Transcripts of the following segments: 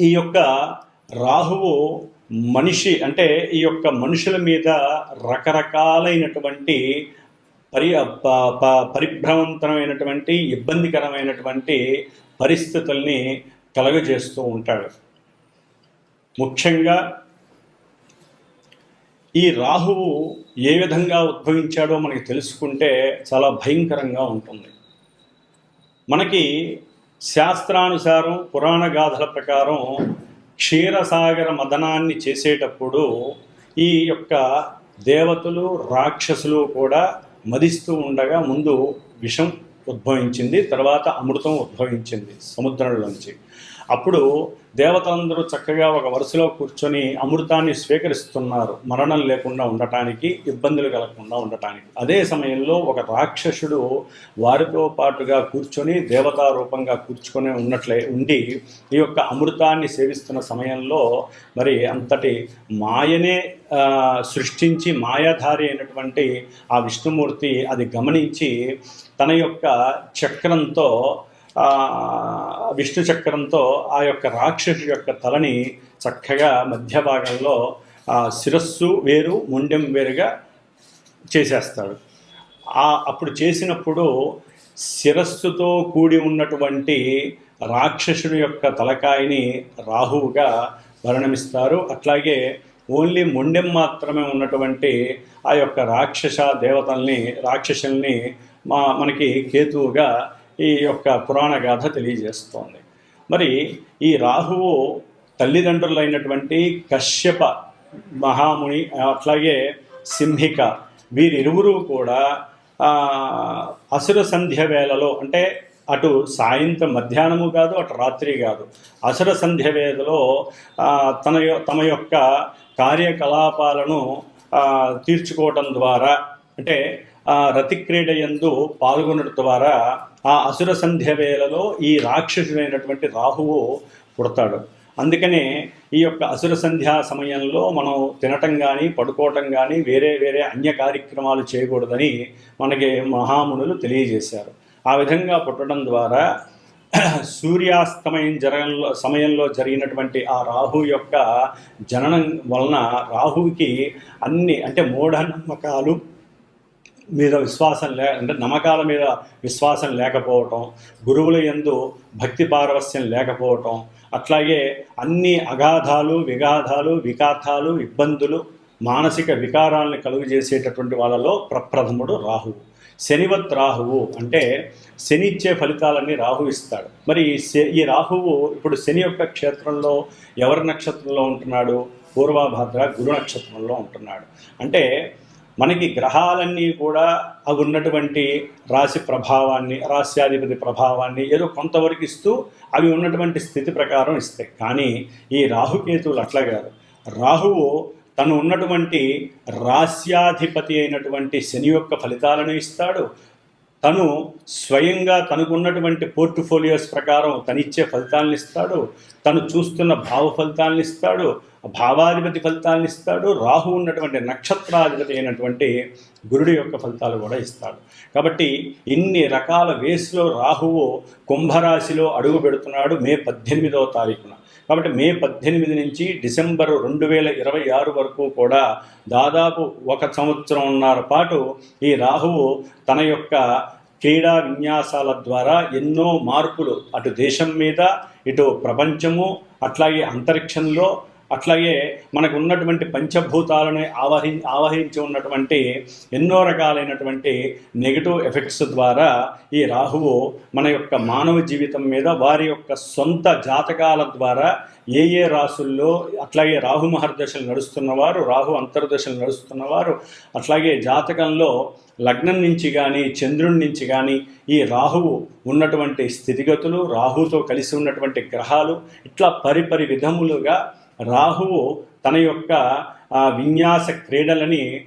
ఈ యొక్క రాహువు మనిషి అంటే ఈ యొక్క మనుషుల మీద రకరకాలైనటువంటి పరి ప- ప- పరిభ్రమంతరమైనటువంటి ఇబ్బందికరమైనటువంటి పరిస్థితుల్ని కలగజేస్తూ ఉంటాడు. ముఖ్యంగా ఈ రాహువు ఏ విధంగా ఉద్భవించాడో మనకి తెలుసుకుంటే చాలా భయంకరంగా ఉంటుంది. మనకి శాస్త్రానుసారం పురాణ గాథల ప్రకారం క్షీరసాగర మదనాన్ని చేసేటప్పుడు ఈ యొక్క దేవతలు రాక్షసులు కూడా మదిస్తూ ఉండగా ముందు విషం ఉద్భవించింది తర్వాత అమృతం ఉద్భవించింది సముద్రంలోంచి. అప్పుడు దేవతలందరూ చక్కగా ఒక వరుసలో కూర్చొని అమృతాన్ని స్వీకరిస్తున్నారు. మరణం లేకుండా ఉండటానికి ఇబ్బందులు కలగకుండా ఉండటానికి. అదే సమయంలో ఒక రాక్షసుడు వారితో పాటుగా కూర్చొని దేవతా రూపంగా కూర్చుకొని ఉన్నట్లే ఉండి ఈ యొక్క అమృతాన్ని సేవిస్తున్న సమయంలో మరి అంతటి మాయనే సృష్టించి మాయాధారి అయినటువంటి ఆ విష్ణుమూర్తి అది గమనించి తన యొక్క చక్రంతో విష్ణు చక్రంతో ఆ యొక్క రాక్షసు యొక్క తలని చక్కగా మధ్య భాగంలో ఆ శిరస్సు వేరు ముండెం వేరుగా చేసేస్తాడు. ఆ అప్పుడు చేసినప్పుడు శిరస్సుతో కూడి ఉన్నటువంటి రాక్షసుడి యొక్క తలకాయని రాహువుగా వర్ణమిస్తారు అట్లాగే ఓన్లీ మొండెం మాత్రమే ఉన్నటువంటి ఆ యొక్క రాక్షస దేవతల్ని రాక్షసుల్ని మా మనకి కేతువుగా ఈ యొక్క పురాణ గాథ తెలియజేస్తోంది. మరి ఈ రాహువు తల్లిదండ్రులైనటువంటి కశ్యప మహాముని అట్లాగే సింహిక వీరిరువురు కూడా అసుర సంధ్య వేళలో అంటే అటు సాయంత్రం మధ్యాహ్నము కాదు అటు రాత్రి కాదు. అసుర సంధ్య వేళలో తన తమ యొక్క కార్యకలాపాలను తీర్చుకోవటం ద్వారా అంటే రతిక్రీడ యందు పాల్గొనడం ద్వారా ఆ అసుర సంధ్య వేళలో ఈ రాక్షసుడైనటువంటి రాహువు పుడతాడు. అందుకనే ఈ యొక్క అసుర సంధ్యా సమయంలో మనం తినటం కానీ పడుకోవటం కానీ వేరే వేరే అన్య కార్యక్రమాలు చేయకూడదని మనకి మహామునులు తెలియజేశారు. ఆ విధంగా పుట్టడం ద్వారా సూర్యాస్తమయం జరగంలో సమయంలో జరిగినటువంటి ఆ రాహు యొక్క జననం వలన రాహువుకి అన్ని అంటే మూఢనమ్మకాలు మీద విశ్వాసం లే అంటే నమ్మకాల మీద విశ్వాసం లేకపోవటం గురువుల యందు భక్తి పారవస్యం లేకపోవటం అట్లాగే అన్ని అగాధాలు విగాధాలు వికాథాలు ఇబ్బందులు మానసిక వికారాలను కలుగజేసేటటువంటి వాళ్ళలో ప్రప్రథముడు రాహువు. శనివత్ రాహువు అంటే శని ఇచ్చే ఫలితాలన్నీ రాహు ఇస్తాడు. మరి ఈ శ- ఈ రాహువు ఇప్పుడు శని యొక్క క్షేత్రంలో ఎవరి నక్షత్రంలో ఉంటున్నాడు? పూర్వభద్ర గురు నక్షత్రంలో ఉంటున్నాడు. అంటే మనకి గ్రహాలన్నీ కూడా అవి ఉన్నటువంటి రాశి ప్రభావాన్ని రాశ్యాధిపతి ప్రభావాన్ని ఏదో కొంతవరకు ఇస్తూ అవి ఉన్నటువంటి స్థితి ప్రకారం ఇస్తాయి. కానీ ఈ రాహుకేతువులు అట్లా కాదు. రాహువు తను ఉన్నటువంటి రాస్యాధిపతి అయినటువంటి శని యొక్క ఫలితాలను ఇస్తాడు. తను స్వయంగా తనకున్నటువంటి పోర్ట్ఫోలియోస్ ప్రకారం తనిచ్చే ఫలితాలను ఇస్తాడు తను చూస్తున్న భావ ఫలితాలను ఇస్తాడు భావాధిపతి ఫలితాలను ఇస్తాడు రాహు ఉన్నటువంటి నక్షత్రాధిపతి అయినటువంటి గురుడి యొక్క ఫలితాలు కూడా ఇస్తాడు. కాబట్టి ఇన్ని రకాల వేస్లో రాహువు కుంభరాశిలో అడుగు పెడుతున్నాడు మే పద్దెనిమిదవ తారీఖున. కాబట్టి మే పద్దెనిమిది నుంచి డిసెంబర్ రెండు వేల ఇరవై ఆరు వరకు కూడా దాదాపు ఒక సంవత్సరంన్నర పాటు ఈ రాహువు తన యొక్క క్రీడా విన్యాసాల ద్వారా ఎన్నో మార్పులు అటు దేశం మీద ఇటు ప్రపంచము అట్లాగే అంతరిక్షంలో అట్లాగే మనకు ఉన్నటువంటి పంచభూతాలను ఆవహి ఆవహించి ఉన్నటువంటి ఎన్నో రకాలైనటువంటి నెగిటివ్ ఎఫెక్ట్స్ ద్వారా ఈ రాహువు మన యొక్క మానవ జీవితం మీద వారి యొక్క సొంత జాతకాల ద్వారా ఏ ఏ రాసుల్లో అట్లాగే రాహు మహర్దశలు నడుస్తున్నవారు రాహు అంతర్దశలు నడుస్తున్నవారు అట్లాగే జాతకంలో లగ్నం నుంచి కానీ చంద్రుడి నుంచి కానీ ఈ రాహువు ఉన్నటువంటి స్థితిగతులు రాహుతో కలిసి ఉన్నటువంటి గ్రహాలు ఇట్లా పరిపరి విధములుగా రాహువు తన యొక్క విన్యాస క్రీడలని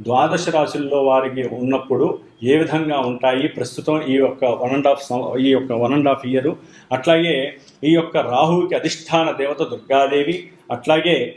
ద్వాదశ రాశుల్లో వారికి ఉన్నప్పుడు ఏ విధంగా ఉంటాయి? ప్రస్తుతం ఈ యొక్క వన్ అండ్ హాఫ్ ఈ యొక్క వన్ అండ్ హాఫ్ ఇయర్. అట్లాగే ఈ యొక్క రాహువుకి అధిష్టాన దేవత దుర్గాదేవి. అట్లాగే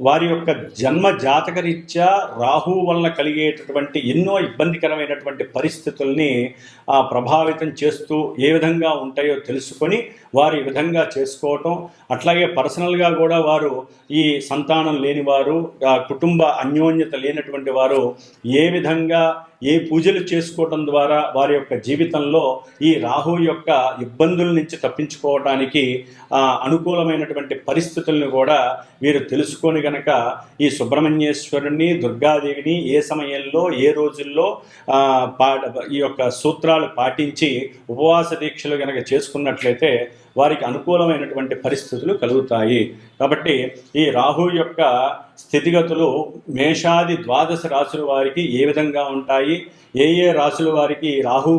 వారి యొక్క జన్మ జాతకరీత్యా రాహు వలన కలిగేటటువంటి ఎన్నో ఇబ్బందికరమైనటువంటి పరిస్థితుల్ని ప్రభావితం చేస్తూ ఏ విధంగా ఉంటాయో తెలుసుకొని వారు ఈ విధంగా చేసుకోవటం అట్లాగే పర్సనల్గా కూడా వారు ఈ సంతానం లేనివారు కుటుంబ అన్యోన్యత లేనటువంటి వారు ఏ విధంగా ఏ పూజలు చేసుకోవటం ద్వారా వారి యొక్క జీవితంలో ఈ రాహు యొక్క ఇబ్బందుల నుంచి తప్పించుకోవడానికి అనుకూలమైనటువంటి పరిస్థితులను కూడా మీరు తెలుసుకొని గనక ఈ సుబ్రహ్మణ్యేశ్వరుని దుర్గాదేవిని ఏ సమయంలో ఏ రోజుల్లో పా ఈ యొక్క సూత్రాలు పాటించి ఉపవాస దీక్షలు గనక చేసుకున్నట్లయితే వారికి అనుకూలమైనటువంటి పరిస్థితులు కలుగుతాయి. కాబట్టి ఈ రాహు యొక్క స్థితిగతులు మేషాది ద్వాదశ రాశుల వారికి ఏ విధంగా ఉంటాయి? ఏ ఏ రాశుల వారికి రాహు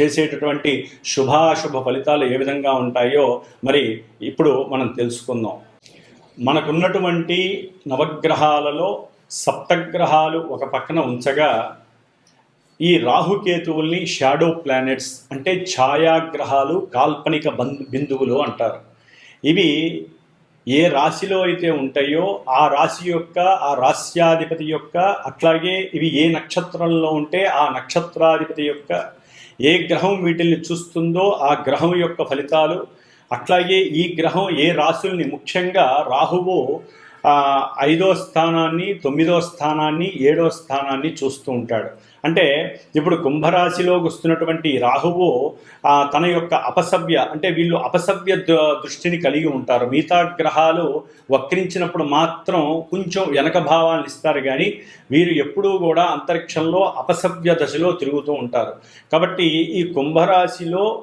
చేసేటటువంటి శుభాశుభ ఫలితాలు ఏ విధంగా ఉంటాయో మరి ఇప్పుడు మనం తెలుసుకుందాం. మనకున్నటువంటి నవగ్రహాలలో సప్తగ్రహాలు ఒక పక్కన ఉంచగా ఈ రాహుకేతువుల్ని షాడో ప్లానెట్స్ అంటే ఛాయాగ్రహాలు కాల్పనిక బంధు బిందువులు అంటారు. ఇవి ఏ రాశిలో అయితే ఉంటాయో ఆ రాశి యొక్క ఆ రాశ్యాధిపతి యొక్క అట్లాగే ఇవి ఏ నక్షత్రంలో ఉంటే ఆ నక్షత్రాధిపతి యొక్క ఏ గ్రహం వీటిల్ని చూస్తుందో ఆ గ్రహం యొక్క ఫలితాలు అట్లాగే ఈ గ్రహం ఏ రాశుల్ని ముఖ్యంగా రాహువు ఐదో స్థానాన్ని తొమ్మిదో స్థానాన్ని ఏడో స్థానాన్ని చూస్తూ ఉంటాడు. అంటే ఇప్పుడు కుంభరాశిలో వస్తున్నటువంటి రాహువు తన యొక్క అపసవ్య అంటే వీళ్ళు అపసవ్య ద- దృష్టిని కలిగి ఉంటారు. మిగతా గ్రహాలు వక్రించినప్పుడు మాత్రం కొంచెం వెనక భావాలను ఇస్తారు కానీ వీరు ఎప్పుడూ కూడా అంతరిక్షంలో అపసవ్య దశలో తిరుగుతూ ఉంటారు. కాబట్టి ఈ కుంభరాశిలో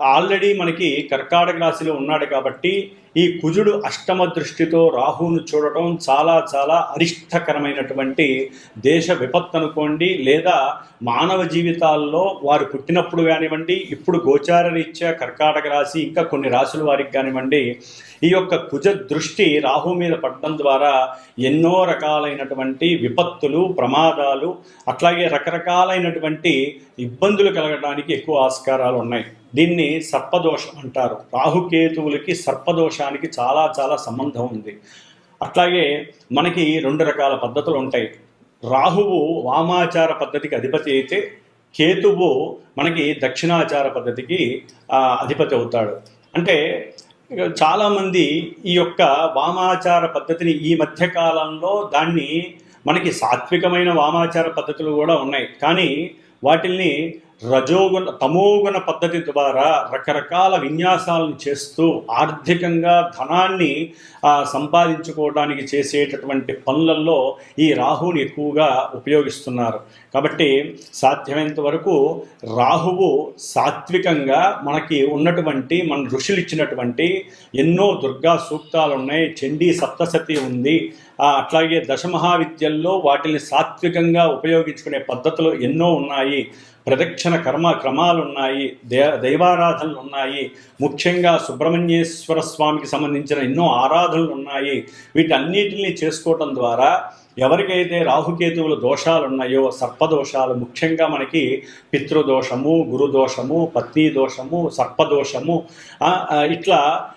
ఆల్రెడీ మనకి కర్కాటక రాశిలో ఉన్నాడు కాబట్టి ఈ కుజుడు అష్టమ దృష్టితో రాహువును చూడటం చాలా చాలా అరిష్టకరమైనటువంటి దేశ విపత్తు అనుకోండి లేదా మానవ జీవితాల్లో వారు పుట్టినప్పుడు కానివ్వండి ఇప్పుడు గోచారరీత్యా కర్కాటక రాశి ఇంకా కొన్ని రాశుల వారికి కానివ్వండి ఈ యొక్క కుజ దృష్టి రాహు మీద పడడం ద్వారా ఎన్నో రకాలైనటువంటి విపత్తులు ప్రమాదాలు అట్లాగే రకరకాలైనటువంటి ఇబ్బందులు కలగడానికి ఎక్కువ ఆస్కారాలు ఉన్నాయి. దీన్ని సర్పదోషం అంటారు. రాహుకేతువులకి సర్పదోషానికి చాలా చాలా సంబంధం ఉంది. అట్లాగే మనకి రెండు రకాల పద్ధతులు ఉంటాయి. రాహువు వామాచార పద్ధతికి అధిపతి అయితే కేతువు మనకి దక్షిణాచార పద్ధతికి అధిపతి అవుతాడు. అంటే చాలామంది ఈ యొక్క వామాచార పద్ధతిని ఈ మధ్య కాలంలో దాన్ని మనకి సాత్వికమైన వామాచార పద్ధతులు కూడా ఉన్నాయి. కానీ వాటిల్ని రజోగుణ తమోగుణ పద్ధతి ద్వారా రకరకాల విన్యాసాలను చేస్తూ ఆర్థికంగా ధనాన్ని సంపాదించుకోవడానికి చేసేటటువంటి పనులలో ఈ రాహువుని ఎక్కువగా ఉపయోగిస్తున్నారు. కాబట్టి సాధ్యమైనంత వరకు రాహువు సాత్వికంగా మనకి ఉన్నటువంటి మన ఋషులు ఇచ్చినటువంటి ఎన్నో దుర్గా సూక్తాలు ఉన్నాయి చండీ సప్తసతి ఉంది. అట్లాగే దశమహావిద్యల్లో వాటిని సాత్వికంగా ఉపయోగించుకునే పద్ధతులు ఎన్నో ఉన్నాయి. ప్రదక్షిణ కర్మ క్రమాలు ఉన్నాయి దే దైవారాధనలు ఉన్నాయి ముఖ్యంగా సుబ్రహ్మణ్యేశ్వర స్వామికి సంబంధించిన ఎన్నో ఆరాధనలు ఉన్నాయి వీటన్నిటిని చేసుకోవటం ద్వారా ఎవరికైతే రాహుకేతువుల దోషాలు ఉన్నాయో సర్పదోషాలు ముఖ్యంగా మనకి పితృదోషము గురుదోషము పత్నీ దోషము సర్పదోషము ఇట్లా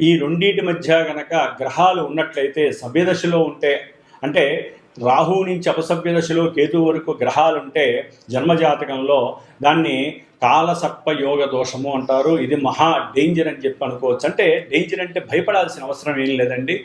ఈ రెండింటి మధ్య గనక గ్రహాలు ఉన్నట్లయితే సభ్యదశలో ఉంటే అంటే రాహువు నుంచి అపసభ్య దశలో కేతు వరకు గ్రహాలు ఉంటే జన్మజాతకంలో దాన్ని కాలసర్ప యోగ దోషము అంటారు. ఇది మహా డేంజర్ అని చెప్పి అనుకోవచ్చు. అంటే డేంజర్ అంటే భయపడాల్సిన అవసరం ఏం లేదండి.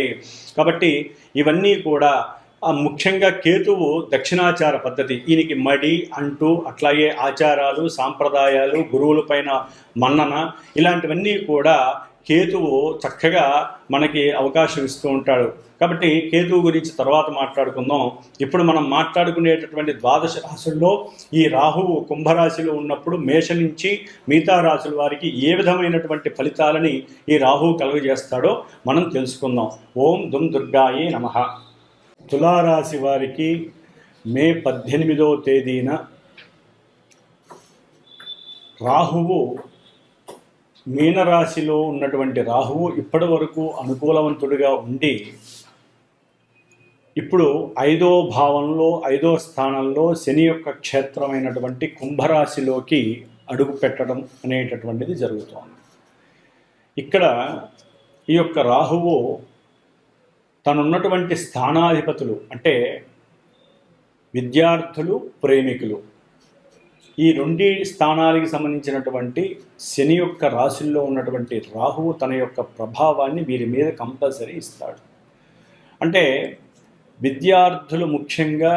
కాబట్టి ఇవన్నీ కూడా ముఖ్యంగా కేతువు దక్షిణాచార పద్ధతి. ఈయనకి మడి అంటూ అట్లాగే ఆచారాలు సాంప్రదాయాలు గురువులపైన మన్నన ఇలాంటివన్నీ కూడా కేతువు చక్కగా మనకి అవకాశం ఇస్తూ ఉంటాడు. కాబట్టి కేతువు గురించి తర్వాత మాట్లాడుకుందాం. ఇప్పుడు మనం మాట్లాడుకునేటటువంటి ద్వాదశ రాశుల్లో ఈ రాహువు కుంభరాశిలో ఉన్నప్పుడు మేష నుంచి మిగతా రాశుల వారికి ఏ విధమైనటువంటి ఫలితాలని ఈ రాహువు కలుగజేస్తాడో మనం తెలుసుకుందాం. ఓం దుమ్ దుర్గాయే నమః. తులారాశి వారికి మే పద్దెనిమిదో తేదీన రాహువు మీనరాశిలో ఉన్నటువంటి రాహువు ఇప్పటి వరకు అనుకూలవంతుడిగా ఉండి ఇప్పుడు ఐదో భావంలో ఐదో స్థానంలో శని యొక్క క్షేత్రమైనటువంటి కుంభరాశిలోకి అడుగు పెట్టడం అనేటటువంటిది జరుగుతోంది. ఇక్కడ ఈ యొక్క రాహువు తనున్నటువంటి స్థానాధిపతులు అంటే విద్యార్థులు ప్రేమికులు ఈ రెండు స్థానాలకి సంబంధించినటువంటి శని యొక్క రాశుల్లో ఉన్నటువంటి రాహువు తన యొక్క ప్రభావాన్ని వీరి మీద కంపల్సరీ ఇస్తాడు. అంటే విద్యార్థులు ముఖ్యంగా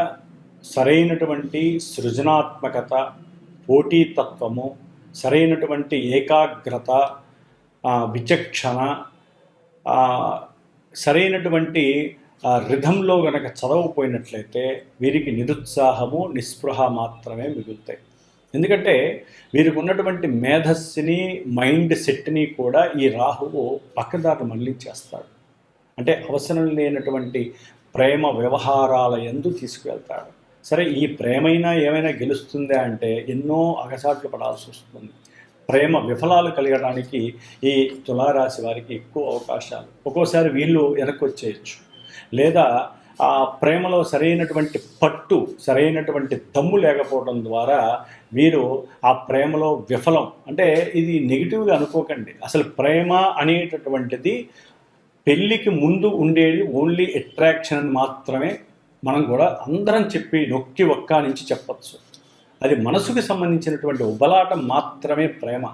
సరైనటువంటి సృజనాత్మకత పోటీతత్వము సరైనటువంటి ఏకాగ్రత విచక్షణ సరైనటువంటి ఆ, రిధంలో గనక చదవపోయినట్లయితే వీరికి నిరుత్సాహము నిస్పృహ మాత్రమే మిగులుతాయి. ఎందుకంటే వీరికి ఉన్నటువంటి మేధస్సుని మైండ్ సెట్ని కూడా ఈ రాహువు పక్కదారి మళ్ళించేస్తాడు అంటే అవసరం లేనటువంటి ప్రేమ వ్యవహారాల ఎందు తీసుకువెళ్తాడు. సరే ఈ ప్రేమైనా ఏమైనా గెలుస్తుందా అంటే ఎన్నో అగసాట్లు పడాల్సి వస్తుంది. ప్రేమ విఫలాలు కలగడానికి ఈ తులారాశి వారికి ఎక్కువ అవకాశాలు. ఒక్కోసారి వీళ్ళు వెనక్కి వచ్చేయచ్చు. లేదా ఆ ప్రేమలో సరైనటువంటి పట్టు సరైనటువంటి దమ్ము లేకపోవడం ద్వారా మీరు ఆ ప్రేమలో విఫలం. అంటే ఇది నెగిటివ్గా అనుకోకండి. అసలు ప్రేమ అనేటటువంటిది పెళ్ళికి ముందు ఉండేది ఓన్లీ అట్రాక్షన్ అని మాత్రమే మనం కూడా అందరం చెప్పి నొక్కి ఒక్క నుంచి చెప్పచ్చు. అది మనసుకు సంబంధించినటువంటి ఉబలాటం మాత్రమే ప్రేమ.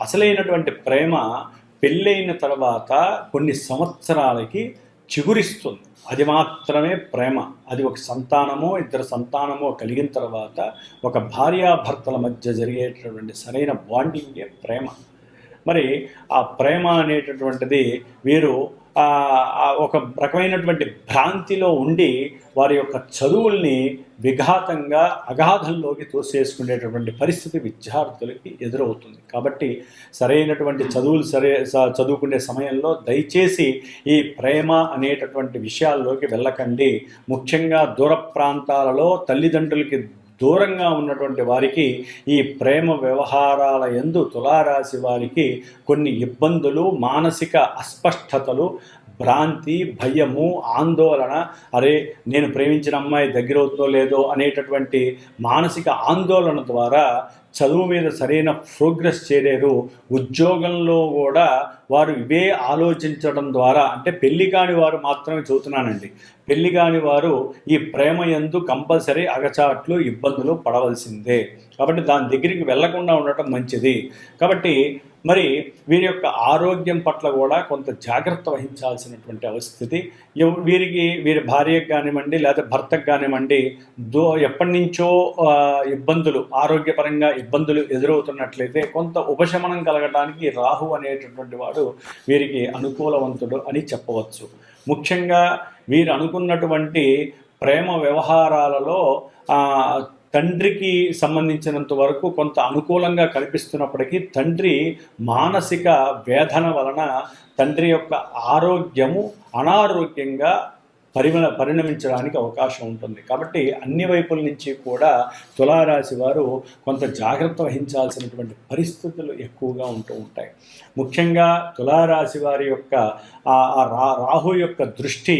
అసలైనటువంటి ప్రేమ పెళ్ళైన తర్వాత కొన్ని సంవత్సరాలకి చిగురిస్తుంది. అది మాత్రమే ప్రేమ. అది ఒక సంతానమో ఇద్దరు సంతానమో కలిగిన తర్వాత ఒక భార్యాభర్తల మధ్య జరిగేటటువంటి సరైన బాండింగే ప్రేమ. మరి ఆ ప్రేమ అనేటటువంటిది వీరు ఒక రకమైనటువంటి భ్రాంతిలో ఉండి వారి యొక్క చదువుల్ని విఘాతంగా అగాధంలోకి తోసేసుకునేటటువంటి పరిస్థితి విద్యార్థులకి ఎదురవుతుంది. కాబట్టి సరైనటువంటి చదువులు సరే చదువుకునే సమయంలో దయచేసి ఈ ప్రేమ అనేటటువంటి విషయాల్లోకి వెళ్ళకండి. ముఖ్యంగా దూర ప్రాంతాలలో తల్లిదండ్రులకి దూరంగా ఉన్నటువంటి వారికి ఈ ప్రేమ వ్యవహారాల ఎందు తులారాశి వారికి కొన్ని ఇబ్బందులు మానసిక అస్పష్టతలు భ్రాంతి భయము ఆందోళన అరే నేను ప్రేమించిన అమ్మాయి దగ్గర అవుతుందో లేదో అనేటటువంటి మానసిక ఆందోళన ద్వారా చదువు మీద సరైన ప్రోగ్రెస్ చేరారు. ఉద్యోగంలో కూడా వారు ఇవే ఆలోచించడం ద్వారా అంటే పెళ్ళి కాని వారు మాత్రమే చూస్తున్నానండి పెళ్ళి కాని వారు ఈ ప్రేమ ఎందు కంపల్సరీ అగచాట్లు ఇబ్బందులు పడవలసిందే. కాబట్టి దాని దగ్గరికి వెళ్ళకుండా ఉండటం మంచిది. కాబట్టి మరి వీరి యొక్క ఆరోగ్యం పట్ల కూడా కొంత జాగ్రత్త వహించాల్సినటువంటి అవస్థితి. వీరికి వీరి భార్యకు కానివ్వండి లేదా భర్తకు కానివ్వండి దో ఎప్పటి నుంచో ఇబ్బందులు ఆరోగ్యపరంగా ఇబ్బందులు ఎదురవుతున్నట్లయితే కొంత ఉపశమనం కలగడానికి రాహు అనేటటువంటి వాడు వీరికి అనుకూలవంతుడు అని చెప్పవచ్చు. ముఖ్యంగా వీరు అనుకున్నటువంటి ప్రేమ వ్యవహారాలలో తండ్రికి సంబంధించినంత వరకు కొంత అనుకూలంగా కనిపిస్తున్నప్పటికీ తండ్రి మానసిక వేదన వలన తండ్రి యొక్క ఆరోగ్యము అనారోగ్యంగా పరిమ పరిణమించడానికి అవకాశం ఉంటుంది. కాబట్టి అన్ని వైపుల నుంచి కూడా తులారాశి వారు కొంత జాగ్రత్త వహించాల్సినటువంటి పరిస్థితులు ఎక్కువగా ఉంటూ ఉంటాయి. ముఖ్యంగా తులారాశి వారి యొక్క ఆ రా రాహు యొక్క దృష్టి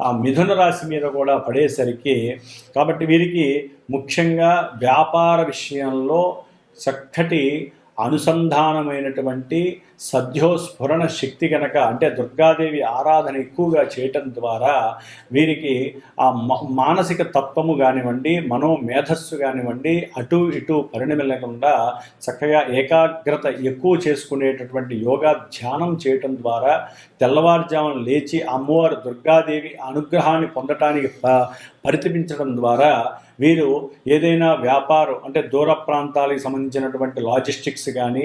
ఆ మిథున రాశి మీద కూడా పడేసరికి కాబట్టి వీరికి ముఖ్యంగా వ్యాపార విషయంలో చక్కటి అనుసంధానమైనటువంటి సద్యోస్ఫురణ శక్తి గనక అంటే దుర్గాదేవి ఆరాధన ఎక్కువగా చేయటం ద్వారా వీరికి ఆ మ- మానసిక తత్వము కానివ్వండి మనో మేధస్సు కానివ్వండి అటు ఇటు పరిణమిలకుండా చక్కగా ఏకాగ్రత ఎక్కువ చేసుకునేటటువంటి యోగా ధ్యానం చేయటం ద్వారా తెల్లవారుజామున లేచి అమ్మవారు దుర్గాదేవి అనుగ్రహాన్ని పొందటానికి ప- పరితపించడం ద్వారా వీరు ఏదైనా వ్యాపారం అంటే దూర ప్రాంతాలకు సంబంధించినటువంటి లాజిస్టిక్స్ కానీ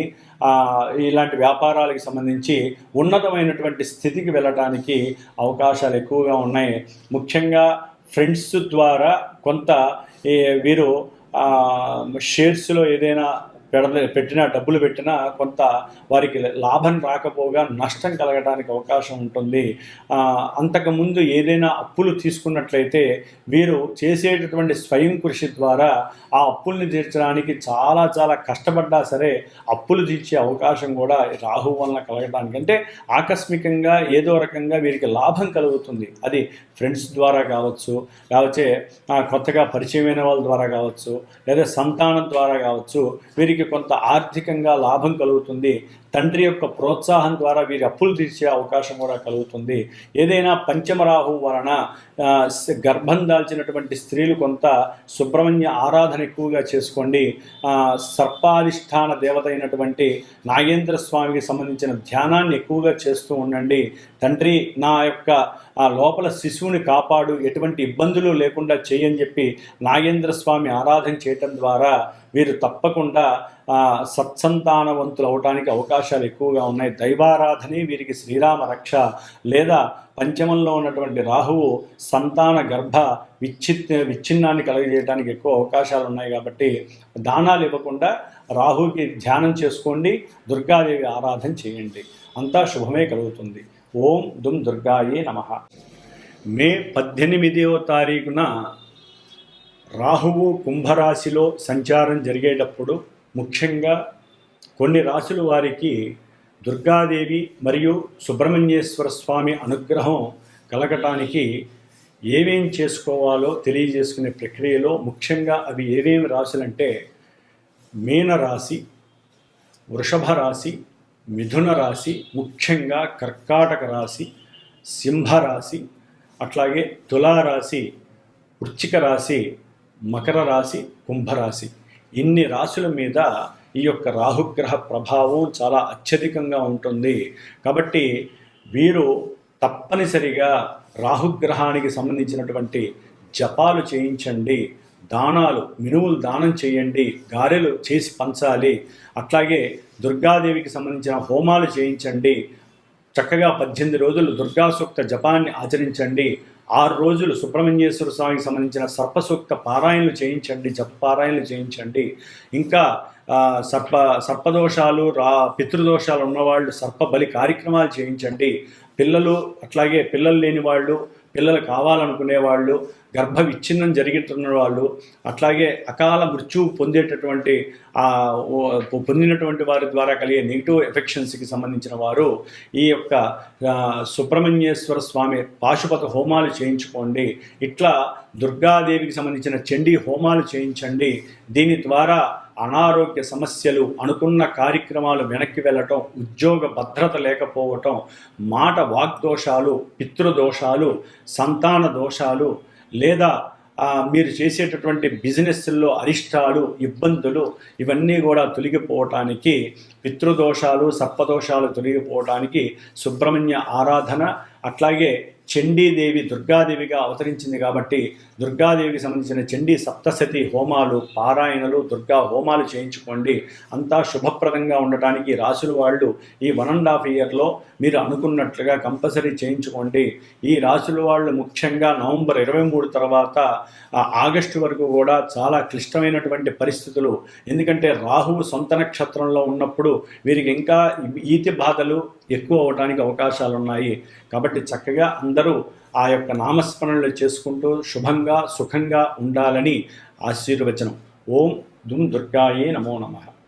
ఇలాంటి వ్యాపారాలకు సంబంధించి ఉన్నతమైనటువంటి స్థితికి వెళ్ళటానికి అవకాశాలు ఎక్కువగా ఉన్నాయి. ముఖ్యంగా ఫ్రెండ్స్ ద్వారా కొంత వీరు షేర్స్లో ఏదైనా పెడ పెట్టిన డబ్బులు పెట్టినా కొంత వారికి లాభం రాకపోగా నష్టం కలగడానికి అవకాశం ఉంటుంది. అంతకుముందు ఏదైనా అప్పులు తీసుకున్నట్లయితే వీరు చేసేటటువంటి స్వయం కృషి ద్వారా ఆ అప్పుల్ని తీర్చడానికి చాలా చాలా కష్టపడ్డా సరే అప్పులు తీర్చే అవకాశం కూడా రాహు వలన కలగడానికి అంటే ఆకస్మికంగా ఏదో రకంగా వీరికి లాభం కలుగుతుంది. అది ఫ్రెండ్స్ ద్వారా కావచ్చు లేకపోతే కొత్తగా పరిచయమైన వాళ్ళ ద్వారా కావచ్చు లేదా సంతానం ద్వారా కావచ్చు వీరికి వీరికి కొంత ఆర్థికంగా లాభం కలుగుతుంది. తండ్రి యొక్క ప్రోత్సాహం ద్వారా వీరి అప్పులు తీర్చే అవకాశం కూడా కలుగుతుంది. ఏదైనా పంచమరాహు వలన గర్భం దాల్చినటువంటి స్త్రీలు కొంత సుబ్రహ్మణ్య ఆరాధన ఎక్కువగా చేసుకోండి. సర్పాధిష్టాన దేవత అయినటువంటి నాగేంద్ర స్వామికి సంబంధించిన ధ్యానాన్ని ఎక్కువగా చేస్తూ ఉండండి. తండ్రి నా యొక్క ఆ లోపల శిశువుని కాపాడు ఎటువంటి ఇబ్బందులు లేకుండా చేయని చెప్పి నాగేంద్ర స్వామి ఆరాధన చేయటం ద్వారా వీరు తప్పకుండా సత్సంతానవంతులు అవటానికి అవకాశాలు ఎక్కువగా ఉన్నాయి. దైవారాధనే వీరికి శ్రీరామ రక్ష లేదా పంచమంలో ఉన్నటువంటి రాహువు సంతాన గర్భ విచ్ఛిత్ విచ్ఛిన్నాన్ని కలగజేయడానికి ఎక్కువ అవకాశాలు ఉన్నాయి కాబట్టి దానాలు ఇవ్వకుండా రాహుకి ధ్యానం చేసుకోండి దుర్గాదేవి ఆరాధన చేయండి. అంతా శుభమే కలుగుతుంది. ఓం దుమ్ దుర్గాయే నమ. మే పద్దెనిమిదవ తారీఖున రాహువు కుంభరాశిలో సంచారం జరిగేటప్పుడు ముఖ్యంగా కొన్ని రాశుల వారికి దుర్గాదేవి మరియు సుబ్రహ్మణ్యేశ్వర స్వామి అనుగ్రహం కలగటానికి ఏమేం చేసుకోవాలో తెలియజేసుకునే ప్రక్రియలో ముఖ్యంగా అవి ఏమేమి రాశులంటే మీనరాశి వృషభ రాశి మిథున రాశి ముఖ్యంగా కర్కాటక రాశి సింహరాశి అట్లాగే తులారాశి వృచ్చిక రాశి మకర రాశి కుంభరాశి ఇన్ని రాశుల మీద ఈ యొక్క రాహుగ్రహ ప్రభావం చాలా అత్యధికంగా ఉంటుంది. కాబట్టి వీరు తప్పనిసరిగా రాహుగ్రహానికి సంబంధించినటువంటి జపాలు చేయించండి. దానాలు మినువులు దానం చేయండి. గారెలు చేసి పంచాలి. అట్లాగే దుర్గాదేవికి సంబంధించిన హోమాలు చేయించండి. చక్కగా పద్దెనిమిది రోజులు దుర్గా సూక్త జపాన్ని ఆచరించండి. ఆరు రోజులు సుబ్రహ్మణ్యేశ్వర స్వామికి సంబంధించిన సర్పసూక్త పారాయణలు చేయించండి జప పారాయణలు చేయించండి. ఇంకా సర్ప సర్పదోషాలు రా పితృదోషాలు ఉన్నవాళ్ళు సర్ప బలి కార్యక్రమాలు చేయించండి. పిల్లలు అట్లాగే పిల్లలు లేని వాళ్ళు పిల్లలు కావాలనుకునే వాళ్ళు గర్భ విచ్ఛిన్నం జరుగుతున్న వాళ్ళు అట్లాగే అకాల మృత్యువు పొందేటటువంటి పొందినటువంటి వారి ద్వారా కలిగే నెగిటివ్ ఎఫెక్షన్స్కి సంబంధించిన వారు ఈ యొక్క సుబ్రహ్మణ్యేశ్వర స్వామి పాశుపత హోమాలు చేయించుకోండి. ఇట్లా దుర్గాదేవికి సంబంధించిన చండీ హోమాలు చేయించండి. దీని ద్వారా అనారోగ్య సమస్యలు అనుకున్న కార్యక్రమాలు వెనక్కి వెళ్ళటం ఉద్యోగ భద్రత లేకపోవటం మాట వాగ్దోషాలు పితృదోషాలు సంతాన దోషాలు లేదా మీరు చేసేటటువంటి బిజినెస్లో అరిష్టాలు ఇబ్బందులు ఇవన్నీ కూడా తొలగిపోవటానికి పితృదోషాలు సర్పదోషాలు తొలగిపోవటానికి సుబ్రహ్మణ్య ఆరాధన అట్లాగే చండీదేవి దుర్గాదేవిగా అవతరించింది కాబట్టి దుర్గాదేవికి సంబంధించిన చండీ సప్తశతి హోమాలు పారాయణలు దుర్గా హోమాలు చేయించుకోండి. అంతా శుభప్రదంగా ఉండటానికి రాసుల వాళ్ళు ఈ వన్ అండ్ హాఫ్ ఇయర్లో మీరు అనుకున్నట్లుగా కంపల్సరీ చేయించుకోండి. ఈ రాసుల వాళ్ళు ముఖ్యంగా నవంబర్ ఇరవై మూడు తర్వాత ఆగస్టు వరకు కూడా చాలా క్లిష్టమైనటువంటి పరిస్థితులు. ఎందుకంటే రాహువు సొంత నక్షత్రంలో ఉన్నప్పుడు వీరికి ఇంకా ఈతి బాధలు ఎక్కువ అవడానికి అవకాశాలు ఉన్నాయి కాబట్టి చక్కగా అందరూ ఆ యొక్క నామస్మరణలు చేసుకుంటూ శుభంగా సుఖంగా ఉండాలని ఆశీర్వచనం. ఓం దుమ్ దుర్గాయే నమో నమః.